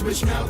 choć byś miał